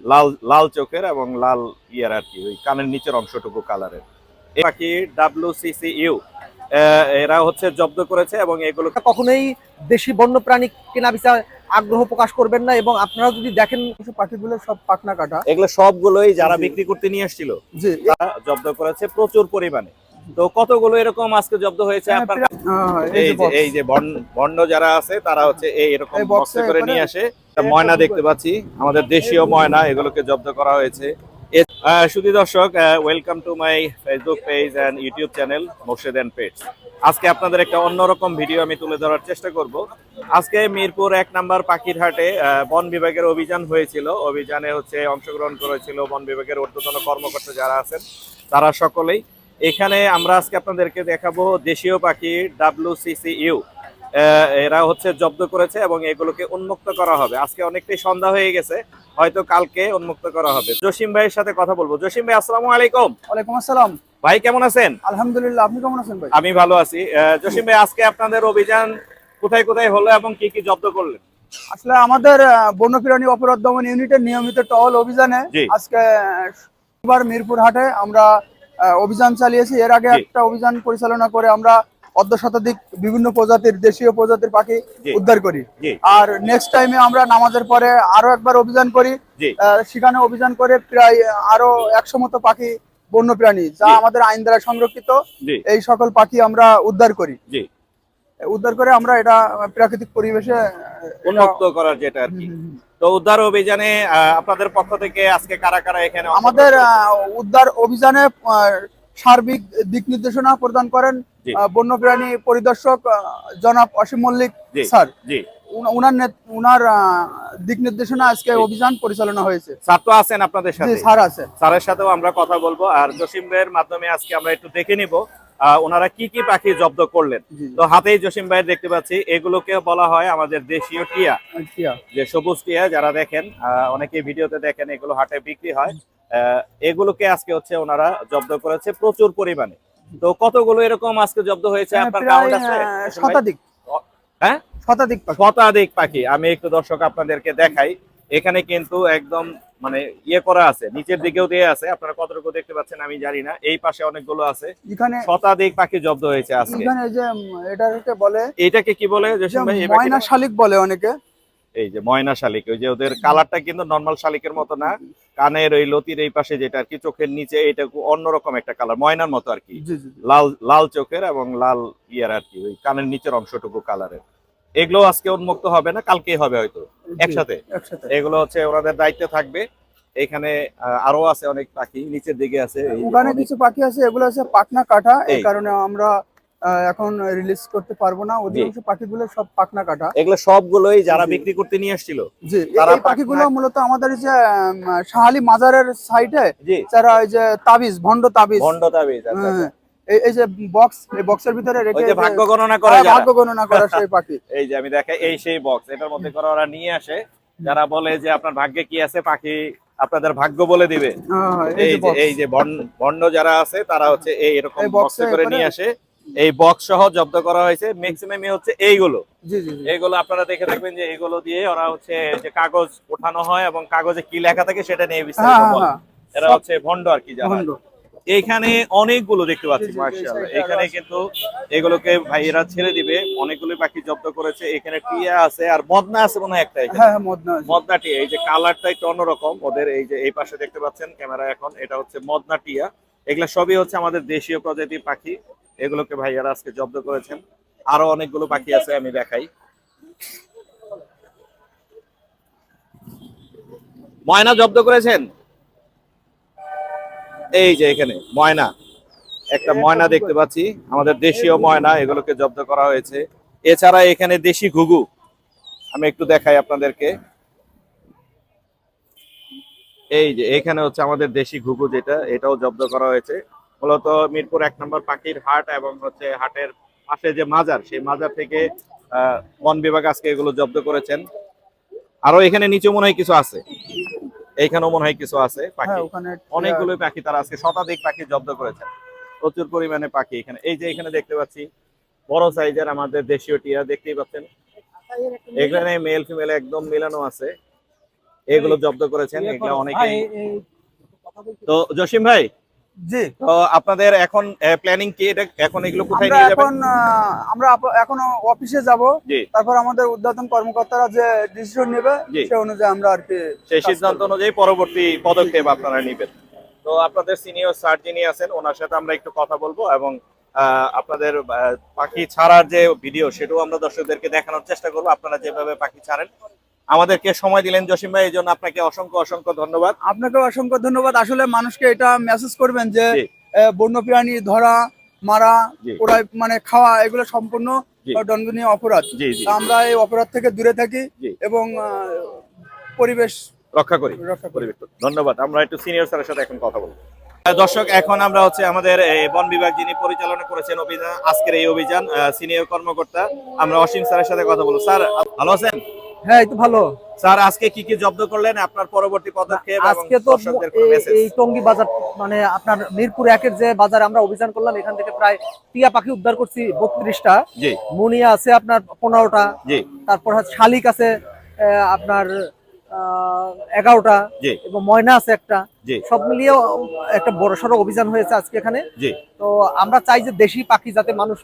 লাল লাল চোখের এবং লাল ইয়ার আর কি ওই কানের নিচের অংশটুকু কালারের এই পাখি ডাব্লিউসিসি ইউ এরা হচ্ছে জব্দ করেছে এবং এগুলো কখনোই দেশি বন্য প্রাণী কেনা বিচার আগ্রহ প্রকাশ করবেন না এবং আপনারা যদি দেখেন কিছু পাখিগুলো সব পাকনা কাটা। এগুলো সবগুলোই যারা বিক্রি করতে নিয়ে এসেছিল জি। তারা জব্দ করেছে প্রচুর পরিমাণে। তো কতগুলো এরকম আজকে জব্দ হয়েছে আপনার? এই যে এই যে বন- বন্ড যারা আছে তারা হচ্ছে এই এরকম বক্সে করে নিয়ে আসে। ময়না দেখতে পাচ্ছি। আমাদের দেশীয় ময়না এগুলোকে জব্দ করা হয়েছে। শুধু দর্শক welcome to my Facebook page and YouTube channel Morshed and pets আজকে আপনাদের একটা অন্যরকম ভিডিও আমি তুলে ধরার চেষ্টা করব। আজকে মিরপুর এক নাম্বার পাখির হাটে আহ, বন বিভাগের অভিযান হয়েছিল। অভিযানে হচ্ছে অংশগ্রহণ করেছিল বন বিভাগের ঊর্ধ্বতন কর্মকর্তা যারা আছেন তারা সকলেই। এখানে আমরা আজকে আপনাদেরকে দেখাবো দেশীয় পাখি ডাব্লিউসিসি ইউ এরা হচ্ছে জব্দ করেছে এবং এগুলোকে উন্মুক্ত করা হবে। আজকে অনেকটাই সন্ধ্যা হয়ে গেছে হয়তো কালকে উন্মুক্ত করা হবে। জসিম ভাইয়ের সাথে কথা বলব। জসিম ভাই আসসালামু আলাইকুম। ওয়ালাইকুম আসসালাম। ভাই কেমন আছেন? আলহামদুলিল্লাহ আপনি কেমন আছেন ভাই? আমি ভালো আছি। জসিম ভাই আজকে আপনাদের অভিযান কোথায় কোথায় হলো এবং কি কি জব্দ করলেন? আসলে আমাদের বন্যপ্রাণী অপরাধ দমন ইউনিটের নিয়মিত টহল অভিযানে আজকে মিরপুর হাটে আমরা অভিযান চালিয়েছি। এর আগে একটা অভিযান পরিচালনা করে আমরা অর্ধ শতাধিক বিভিন্ন প্রজাতির দেশীয় প্রজাতির পাখি উদ্ধার করি। আর নেক্সট টাইমে আমরা নামাজের পরে আরও একবার অভিযান করি। সেখানে অভিযান করে প্রায় আরও একশো মতো পাখি বন্য প্রাণী যা আমাদের আইন দ্বারা সংরক্ষিত এই সকল পাখি আমরা উদ্ধার করি। উদ্ধার করে আমরা এটা প্রাকৃতিক পরিবেশে উন্মুক্ত করার যেটা আর কি। তো উদ্ধার অভিযানে আপনাদের পক্ষ থেকে আজকে কারা কারা এখানে আমাদের উদ্ধার অভিযানে সার্বিক দিক নির্দেশনা প্রদান করেন বন্যপ্রাণী পরিদর্শক জনাব অসীম মল্লিক স্যার। উনার উনার দিক নির্দেশনা আজকে অভিযান পরিচালনা হয়েছে। ছাত্র আছেন আপনাদের সাথে। স্যার আছে। স্যারের সাথেও আমরা কথা বলব। আর জসিম ভাইয়ের মাধ্যমে আজকে আমরা একটু দেখে নিব আহ, ওনারা কি কি পাখি জব্দ করলেন। তো হাতেই জসিম ভাইয়ের দেখতে পাচ্ছি এগুলোকে বলা হয় আমাদের দেশীয় টিয়া। যে সবুজ টিয়া যারা দেখেন অনেকে ভিডিওতে দেখেন এগুলো হাটে বিক্রি হয়। এগুলোকে আজকে হচ্ছে ওনারা জব্দ করেছে প্রচুর পরিমাণে। তো কতগুলো এরকম আজকে জব্দ হয়েছে হ্যাঁ, আপনার কাউন্ট আছে? শতাধিক। হ্যাঁ? শতাধিক পাখি। শতাধিক পাখি। আমি একটু দর্শক আপনাদেরকে দেখাই। এখানে কিন্তু একদম মানে ইয়ে করা আছে নিচের দিকেও দিয়ে আছে। আপনারা কতটুকু দেখতে পাচ্ছেন আমি জানি না। এই পাশে অনেকগুলো আছে। এখানে শতাধিক পাখি জব্দ হয়েছে আজকে। এখানে যে এটাকে বলে এটাকে কি বলে ময়না শালিক বলে অনেকে। এই যে ময়না শালিক ওই যে ওদের কালারটা কিন্তু নর্মাল শালিকের মতো না। কানের ওই লতির এই পাশে যেটা আর কি চোখের নিচে এটা অন্যরকম একটা কালার ময়নার মতো আর কি। লাল লাল চোখের এবং লাল ইয়ার আর কি ওই কানের নিচের অংশটুকু কালারের এগুলো আজকে উন্মুক্ত হবে না কালকেই হবে হয়তো একসাথে? এগুলো হচ্ছে ওনাদের দায়িত্বে থাকবে। এখানে আরও আছে অনেক পাখি নিচের দিকে আছে ওখানে কিছু পাখি আছে এগুলো আছে পাটনা কাটা এই। কারণে আমরা এখন রিলিজ করতে পারব না। অধিকাংশ পাখিগুলো সব পাকনা কাটা। এগুলো সবগুলোই যারা বিক্রি করতে নিয়ে এসেছিল জি। তারা পাখিগুলো মূলত আমাদের যে শাহালি মাজারের সাইডে যারা ওই যে তাবিজ ভন্ড তাবিজ। ভন্ড তাবিজ আচ্ছা, আচ্ছা। হ্যাঁ, এই- এই যে বক্স এই বক্সের ভিতরে রেখে যে ভাগ্য গণনা করা হ্যাঁ, যারা। ভাগ্য গণনা করা সেই পাখি। এই যে আমি দেখাই এই সেই বক্স এটার মধ্যে করে ওরা নিয়ে আসে। যারা বলে যে আপনার ভাগ্যে কি আছে পাখি আপনাদের ভাগ্য বলে দিবে। হ্যাঁ, হ্যাঁ, এই যে এই যে বন্ড যারা আছে তারা হচ্ছে এই এরকম বক্সে করে- নিয়ে আসে। এই বক্স সহ জব্দ করা হয়েছে। ম্যাক্সিমামই হচ্ছে এইগুলো। এইগুলো আপনারা দেখে থাকবেন যে এইগুলো দিয়ে ওরা হচ্ছে যে কাগজ ওঠানো হয় এবং কাগজে কি লেখা থাকে সেটা নিয়ে হ্যাঁ বিস্তারিত হ্যাঁ বলে হ্যাঁ। এরা হচ্ছে ভন্ড আর কি যারা। এইখানে অনেকগুলো দেখতে পাচ্ছি মার্শাল এখানে কিন্তু এগুলোকে ভাইয়েরা ছেড়ে দিবে অনেকগুলো পাখি জব্দ করেছে। এখানে টিয়া আছে আর মদনা আছে মনে হয় একটা এখানে। হ্যাঁ হ্যাঁ মদনা আছে। মদনা টিয়া এই যে কালারটা একটু অন্যরকম। ওদের এই যে এই পাশে দেখতে পাচ্ছেন ক্যামেরা এখন এটা হচ্ছে মদনা টিয়া। এগুলা সবই হচ্ছে আমাদের দেশীয় প্রজাতির পাখি। এগুলোকে ভাইয়ারা আজকে জব্দ করেছেন। আরও অনেকগুলো পাখি আছে, আমি দেখাই। ময়না জব্দ করেছেন? এই যে এখানে, ময়না। একটা ময়না দেখতে পাচ্ছি। আমাদের দেশীয় ময়না, এগুলোকে জব্দ করা হয়েছে। এছাড়া এখানে দেশি ঘুঘু। আমি একটু দেখাই আপনাদেরকে। এই যে এখানে হচ্ছে আমাদের দেশি ঘুঘু যেটা এটাও জব্দ করা হয়েছে। মূলত মিরপুর এক নম্বর পাখির হাট এবং হচ্ছে হাটের পাশে যে মাজার সেই মাজার থেকে বন বিভাগ আজকে এগুলো জব্দ করেছেন। আরও এখানে নিচে মনে হয় কিছু আছে। এইখানেও মনে হয় কিছু আছে হ্যাঁ পাখি। অনেকগুলো পাখি তারা আজকে শতাধিক পাখি জব্দ করেছেন। প্রচুর পরিমাণে পাখি এখানে। এই যে এখানে দেখতে পাচ্ছি বড় সাইজের আমাদের দেশীয় টিয়া দেখতেই পাচ্ছেন। এখানে মেল ফিমেল একদম মিলানো আছে। এগুলো জব্দ করেছেন এগুলো অনেকেই তো জসিম ভাই জি। তো আপনাদের এখন প্ল্যানিং কি? এটা এখন এগুলো কোথায় নিয়ে যাবেন? এখন আমরা এখন অফিসে যাব। তারপর আমাদের উদ্বোধন কর্মকর্তারা যে ডিসিশন নেবে। সেই অনুযায়ী আমরা আর কি সেই সিদ্ধান্ত অনুযায়ী পরবর্তী পদক্ষেপ আপনারা নেবেন। তো আপনাদের সিনিয়র স্যার যিনি আছেন ওনার সাথে আমরা একটু কথা বলব এবং আপনাদের পাখি ছাড়ার যে ভিডিও সেটাও আমরা দর্শকদেরকে দেখানোর চেষ্টা করব। আপনারা যেভাবে পাখি ছাড়েন আমাদেরকে সময় দিলেন জসিম ভাই এই জন্য আপনাকে অসংখ্য অসংখ্য ধন্যবাদ। আপনাকে অসংখ্য ধন্যবাদ। আসলে মানুষকে এটা মেসেজ করবেন যে বন্যপ্রাণী ধরা মারা ওরা মানে খাওয়া এগুলো সম্পূর্ণ দণ্ডনীয় অপরাধ। আমরা এই অপরাধ থেকে দূরে থাকি এবং পরিবেশ রক্ষা করি। রক্ষা করি। পরিবেশ ধন্যবাদ। আমরা একটু সিনিয়র স্যারের সাথে এখন কথা বলব। দর্শক এখন আমরা হচ্ছে আমাদের এই, বন বিভাগ যিনি পরিচালনা করেছেন অভিযান আজকের এই অভিযান সিনিয়র কর্মকর্তা আমরা অসীম স্যারের সাথে কথা বলব। স্যার ভালো আছেন? হ্যাঁ এই তো ভালো। স্যার আজকে কি কি জব্দ করলেন? আপনার পরবর্তী পদক্ষেপ আজকে তো এই- টঙ্গী বাজার মানে আপনার মিরপুর একের যে বাজারে আমরা অভিযান করলাম এখান থেকে প্রায় টিয়া পাখি উদ্ধার করছি বত্রিশটা। মুনিয়া আছে আপনার পনেরোটা। তারপর শালিক আছে আহ, আপনার এগারোটা। এবং ময়না আছে একটা। সব মিলিয়ে একটা বড় সড়ো অভিযান হয়েছে আজকে এখানে। তো আমরা চাই যে দেশি পাখি যাতে মানুষ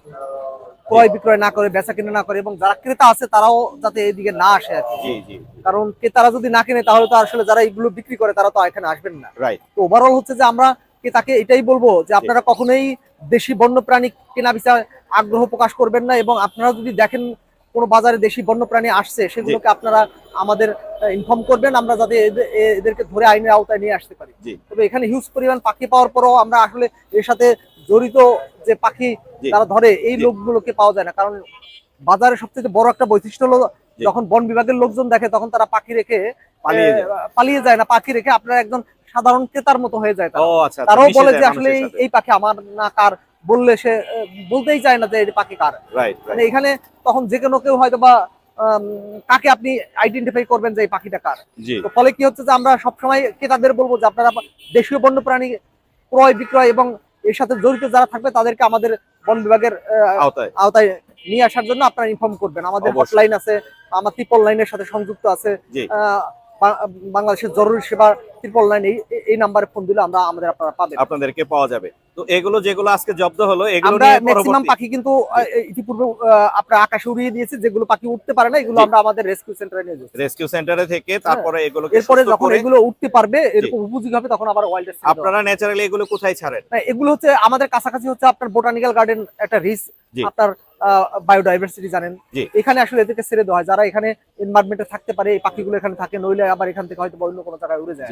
ক্রয় বিক্রয় না করে বেচা কিনে না করে এবং যারা ক্রেতা আছে তারাও যাতে এদিকে না আসে আর কি। কারণ ক্রেতারা যদি না কিনে তাহলে তো আসলে যারা এগুলো বিক্রি করে তারা তো এখানে আসবেন না। তো ওভারঅল হচ্ছে যে আমরা তাকে এটাই বলব যে আপনারা কখনোই দেশি বন্যপ্রাণী কেনা বেচা আগ্রহ প্রকাশ করবেন না এবং আপনারা যদি দেখেন কোনো বাজারে দেশি বন্যপ্রাণী আসছে সেগুলোকে আপনারা আমাদের ইনফর্ম করবেন আমরা যাতে এদের- এদেরকে ধরে আইনের আওতায় নিয়ে আসতে পারি। তবে এখানে হিউজ পরিমাণ পাখি পাওয়ার পরও আমরা আসলে এর সাথে জড়িত যে পাখি তারা ধরে এই লোকগুলোকে পাওয়া যায় না। কারণ বাজারে সবচেয়ে বড় একটা বৈশিষ্ট্য হলো যখন বন বিভাগের লোকজন দেখে তখন তারা পাখি রেখে পালিয়ে যায়। না। পাখি রেখে আপনার একজন সাধারণ ক্রেতার মতো হয়ে যায় তারা। আচ্ছা তারাও বলে যে আসলে এই- পাখি আমার না কার বললে সে বলতেই চায় না যে এই পাখি কার। মানে এখানে তখন যে কোনো কেউ হয়তো বা কাকে আপনি আইডেন্টিফাই করবেন যে এই পাখিটা কার। তো ফলে কি হচ্ছে যে আমরা সবসময় ক্রেতাদের বলব যে আপনারা দেশীয় বন্যপ্রাণী ক্রয় বিক্রয় এবং এর সাথে জড়িত যারা থাকবে তাদেরকে আমাদের বন বিভাগের আওতায়। নিয়ে আসার জন্য আপনারা ইনফর্ম করবেন। আমাদের। হটলাইন আছে আমার ত্রিপল লাইনের সাথে সংযুক্ত আছে। বাংলাদেশের জরুরি সেবা ত্রিপল লাইন এই এই নাম্বারে ফোন দিলে আমরা আমাদের আপনারা পাবেন। আপনাদেরকে পাওয়া যাবে। তো এগুলো যেগুলো আজকে জব্দ হলো এগুলো ম্যাক্সিমাম পাখি কিন্তু ইতিপূর্বে আপনার আকাশে উড়িয়ে দিয়েছে যেগুলো পাখি উঠতে পারে না এগুলো আমরা আমাদের রেস্কিউ সেন্টারে নিয়ে যাই রেস্কিউ সেন্টারে থেকে তারপরে এগুলোকে হ্যাঁ। এরপরে যখন এগুলো উঠতে পারবে এরকম উপযোগী হবে তখন আবার ওয়াইল্ড আপনারা ন্যাচারালি এগুলো কোথায় ছাড়েন? এগুলো হচ্ছে আমাদের কাছাকাছি হচ্ছে আপনার বোটানিক্যাল গার্ডেন একটা রিস আপনার বায়োডাইভার্সিটি জানেন। এখানে আসলে এদেরকে ছেড়ে দেওয়া হয়। যারা এখানে এনভায়রনমেন্টে থাকতে পারে এই পাখিগুলো এখানে থাকে নইলে আবার এখান থেকে হয়তো অন্য কোনো জায়গায় উড়ে যায়।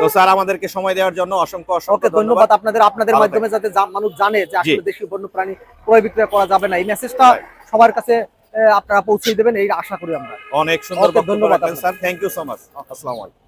তো স্যার আমাদেরকে সময় দেওয়ার জন্য অসংখ্য অসংখ্য ধন্যবাদ। আপনাদের আপনাদের মাধ্যমে যাতে মানুষ জানে যে আসলে জি। দেশীয় বন্যপ্রাণী ক্রয় বিক্রয় করা যাবে না। এই মেসেজটা সবার কাছে আপনারা পৌঁছে দেবেন। এই আশা করি আমরা। অনেক সুন্দর ধন্যবাদ sir. Thank you so much আসসালামু আলাইকুম।